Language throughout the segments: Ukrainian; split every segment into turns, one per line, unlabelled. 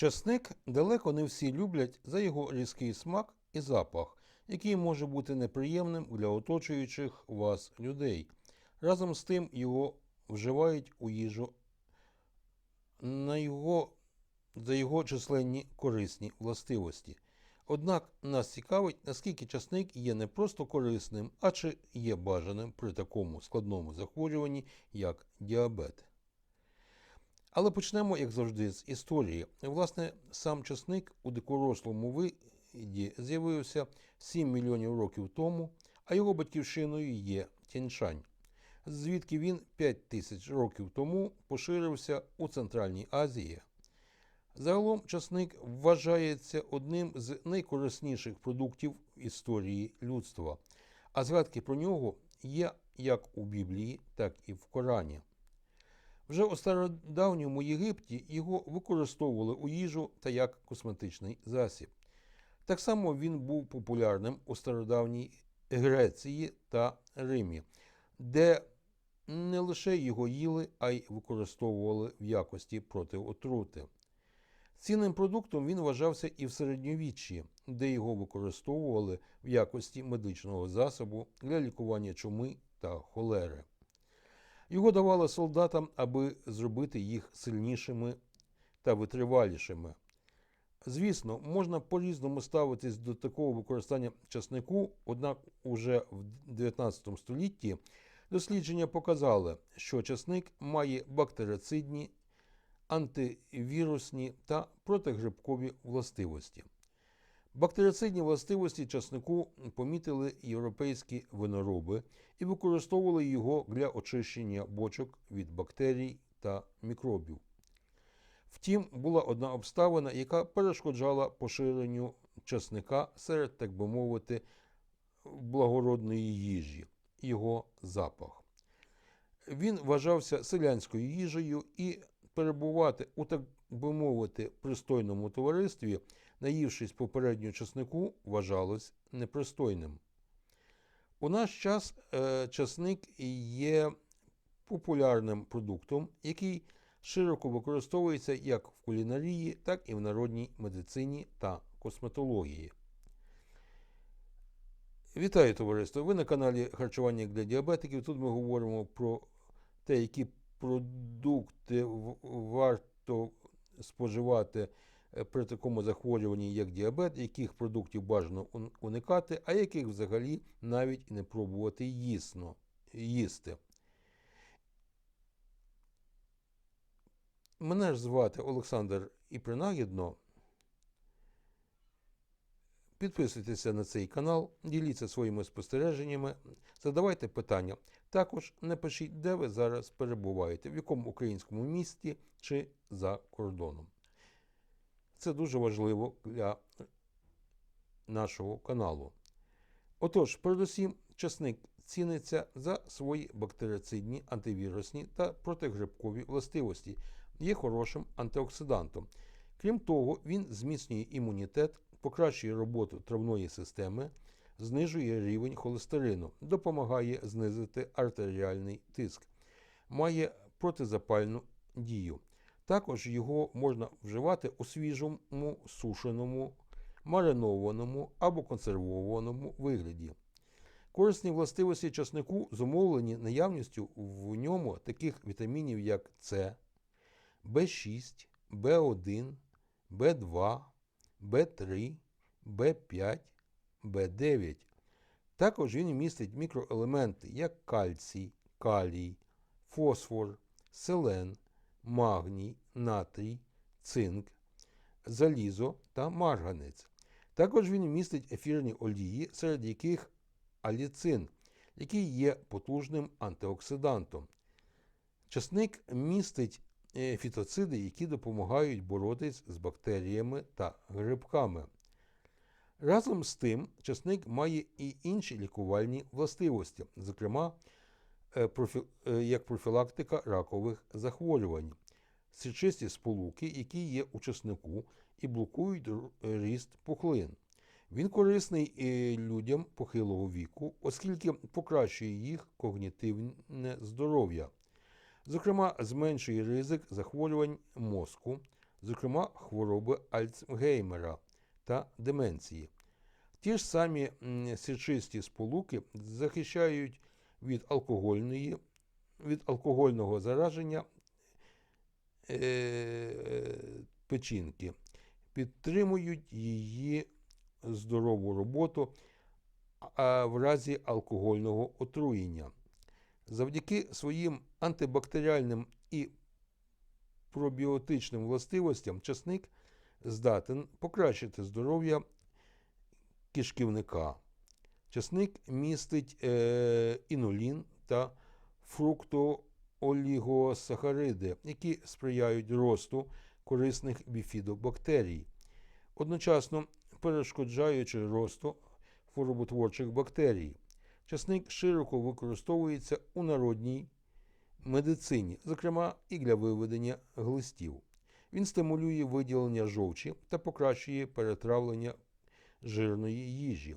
Часник далеко не всі люблять за його різкий смак і запах, який може бути неприємним для оточуючих вас людей. Разом з тим його вживають у їжу на його, за його численні корисні властивості. Однак нас цікавить, наскільки часник є не просто корисним, а чи є бажаним при такому складному захворюванні, як діабет. Але почнемо, як завжди, з історії. Власне, сам часник у дикорослому виді з'явився 7 мільйонів років тому, а його батьківщиною є Тяньшань, звідки він 5 тисяч років тому поширився у Центральній Азії. Загалом часник вважається одним з найкорисніших продуктів історії людства, а згадки про нього є як у Біблії, так і в Корані. Вже у стародавньому Єгипті його використовували у їжу та як косметичний засіб. Так само він був популярним у стародавній Греції та Римі, де не лише його їли, а й використовували в якості проти отрути. Цінним продуктом він вважався і в середньовіччі, де його використовували в якості медичного засобу для лікування чуми та холери. Його давали солдатам, аби зробити їх сильнішими та витривалішими. Звісно, можна по-різному ставитись до такого використання часнику, однак уже в 19 столітті дослідження показали, що часник має бактерицидні, антивірусні та протигрибкові властивості. Бактерицидні властивості часнику помітили європейські винороби і використовували його для очищення бочок від бактерій та мікробів. Втім, була одна обставина, яка перешкоджала поширенню часника серед, так би мовити, благородної їжі його запах. Він вважався селянською їжею і перебувати у, так би мовити, пристойному товаристві, наївшись попередньо часнику, вважалось непристойним. У наш час е, часник є популярним продуктом, який широко використовується як в кулінарії, так і в народній медицині та косметології. Вітаю товариство! Ви на каналі Харчування для діабетиків. Тут ми говоримо про те, які продукти варто споживати е, при такому захворюванні, як діабет, яких продуктів бажано уникати, а яких взагалі навіть не пробувати їсно, їсти. Мене ж звати Олександр Іпринагідно. Підписуйтеся на цей канал, діліться своїми спостереженнями, задавайте питання. Також напишіть, де ви зараз перебуваєте, в якому українському місті чи за кордоном. Це дуже важливо для нашого каналу. Отож, передусім, часник ціниться за свої бактерицидні, антивірусні та протигрибкові властивості, є хорошим антиоксидантом. Крім того, він зміцнює імунітет, покращує роботу травної системи, знижує рівень холестерину, допомагає знизити артеріальний тиск, має протизапальну дію. Також його можна вживати у свіжому, сушеному, маринованому або консервованому вигляді. Корисні властивості часнику зумовлені наявністю в ньому таких вітамінів, як С, В6, В1, В2, В3, В5, В9. Також він містить мікроелементи, як кальцій, калій, фосфор, селен, магній, натрій, цинк, залізо та марганець. Також він містить ефірні олії, серед яких аліцин, який є потужним антиоксидантом. Часник містить фітоциди, які допомагають боротись з бактеріями та грибками. Разом з тим, часник має і інші лікувальні властивості, зокрема, е, е, як профілактика ракових захворювань, січисті сполуки, які є у часнику і блокують ріст пухлин. Він корисний людям похилого віку, оскільки покращує їх когнітивне здоров'я. Зокрема, зменшує ризик захворювань мозку, зокрема хвороби Альцгеймера та деменції. Ті ж самі сірчисті сполуки захищають від алкогольної, від алкогольного зараження е, печінки, підтримують її здорову роботу в разі алкогольного отруєння. Завдяки своїм антибактеріальним і пробіотичним властивостям часник здатен покращити здоров'я кишківника. Часник містить е, інулін та фруктоолігосахариди, які сприяють росту корисних біфідобактерій, одночасно перешкоджаючи росту хвороботворчих бактерій. Часник широко використовується у народній медицині, зокрема і для виведення глистів. Він стимулює виділення жовчі та покращує перетравлення жирної їжі.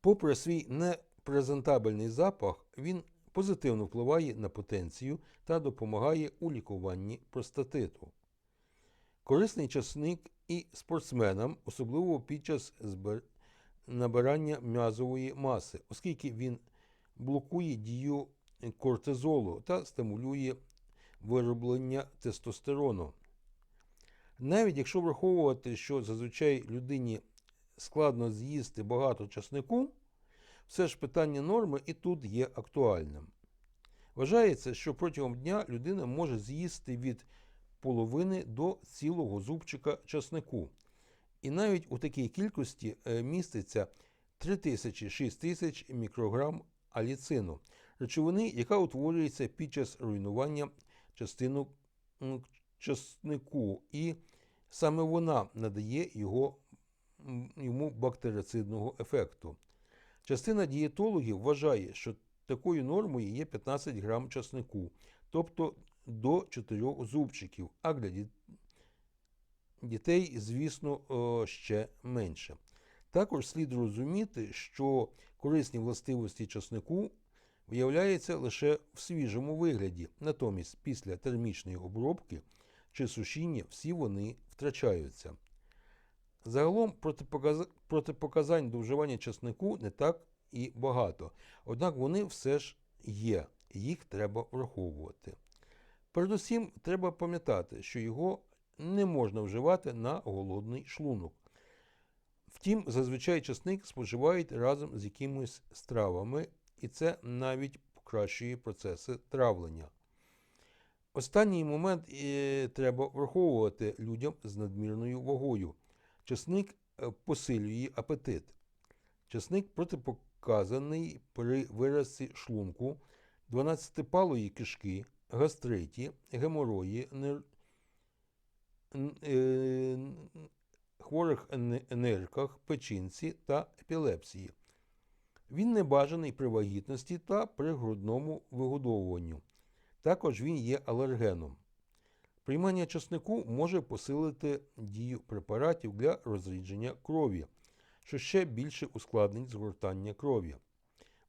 Попри свій непрезентабельний запах, він позитивно впливає на потенцію та допомагає у лікуванні простатиту. Корисний часник і спортсменам, особливо під час збер- набирання м'язової маси, оскільки він блокує дію кортизолу та стимулює вироблення тестостерону. Навіть якщо враховувати, що зазвичай людині складно з'їсти багато часнику, все ж питання норми і тут є актуальним. Вважається, що протягом дня людина може з'їсти від половини до цілого зубчика часнику. І навіть у такій кількості е, міститься 3000-6000 мікрограм аліцину, речовини, яка утворюється під час руйнування частинок м, часнику, і саме вона надає його, йому бактерицидного ефекту. Частина дієтологів вважає, що такою нормою є 15 грам часнику, тобто до 4 зубчиків, а для дітей, звісно, е, ще менше. Також слід розуміти, що корисні властивості часнику виявляються лише в свіжому вигляді, натомість після термічної обробки чи сушіння всі вони втрачаються. Загалом протипоказ- протипоказань до вживання часнику не так і багато, однак вони все ж є, їх треба враховувати. Передусім, треба пам'ятати, що його не можна вживати на голодний шлунок. Втім, зазвичай часник споживають разом з якимись стравами, і це навіть покращує процеси травлення. Останній момент е, треба враховувати людям з надмірною вагою. Часник е, посилює апетит. Часник протипоказаний при виразці шлунку, 12-палої кишки, гастриті, геморої, хворих н- нирках, печінці та епілепсії. Він не бажаний при вагітності та при грудному вигодовуванню. Також він є алергеном. Приймання часнику може посилити дію препаратів для розрідження крові, що ще більше ускладнить згортання крові.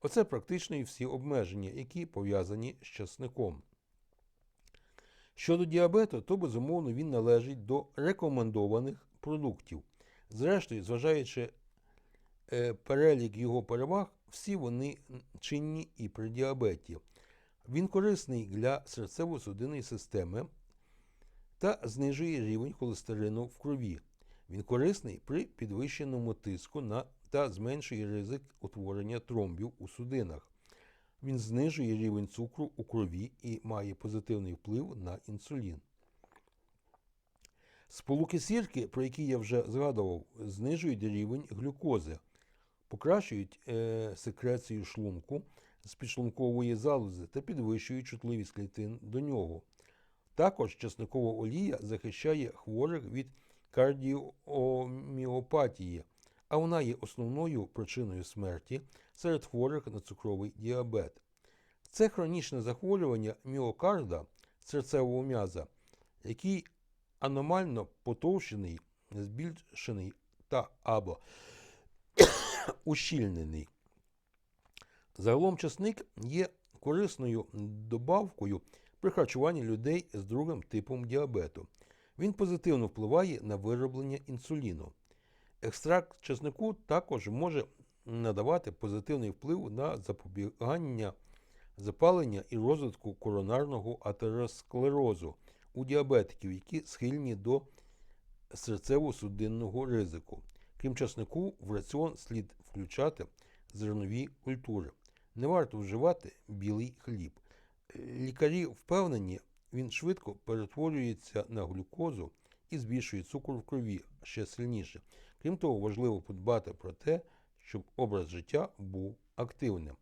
Оце практично і всі обмеження, які пов'язані з часником. Щодо діабету, то безумовно він належить до рекомендованих продуктів. Зрештою, зважаючи е, перелік його переваг, всі вони чинні і при діабеті. Він корисний для серцево-судинної системи та знижує рівень холестерину в крові. Він корисний при підвищеному тиску на та зменшує ризик утворення тромбів у судинах. Він знижує рівень цукру у крові і має позитивний вплив на інсулін. Сполуки сірки, про які я вже згадував, знижують рівень глюкози, покращують е, секрецію шлунку з підшлункової залози та підвищують чутливість клітин до нього. Також часникова олія захищає хворих від кардіоміопатії, а вона є основною причиною смерті серед хворих на цукровий діабет. Це хронічне захворювання міокарда серцевого м'яза, який аномально потовщений, збільшений та або ущільнений. Загалом часник є корисною добавкою при харчуванні людей з другим типом діабету. Він позитивно впливає на вироблення інсуліну. Екстракт чеснику також може надавати позитивний вплив на запобігання запалення і розвитку коронарного атеросклерозу у діабетиків, які схильні до серцево-судинного ризику. Крім часнику, в раціон слід включати зернові культури. Не варто вживати білий хліб. Лікарі впевнені, він швидко перетворюється на глюкозу і збільшує цукор в крові ще сильніше. Крім того, важливо подбати про те, щоб образ життя був активним.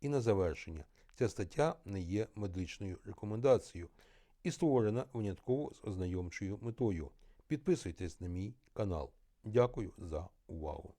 І на завершення, ця стаття не є медичною рекомендацією і створена винятково з ознайомчою метою. Підписуйтесь на мій канал. Дякую за увагу.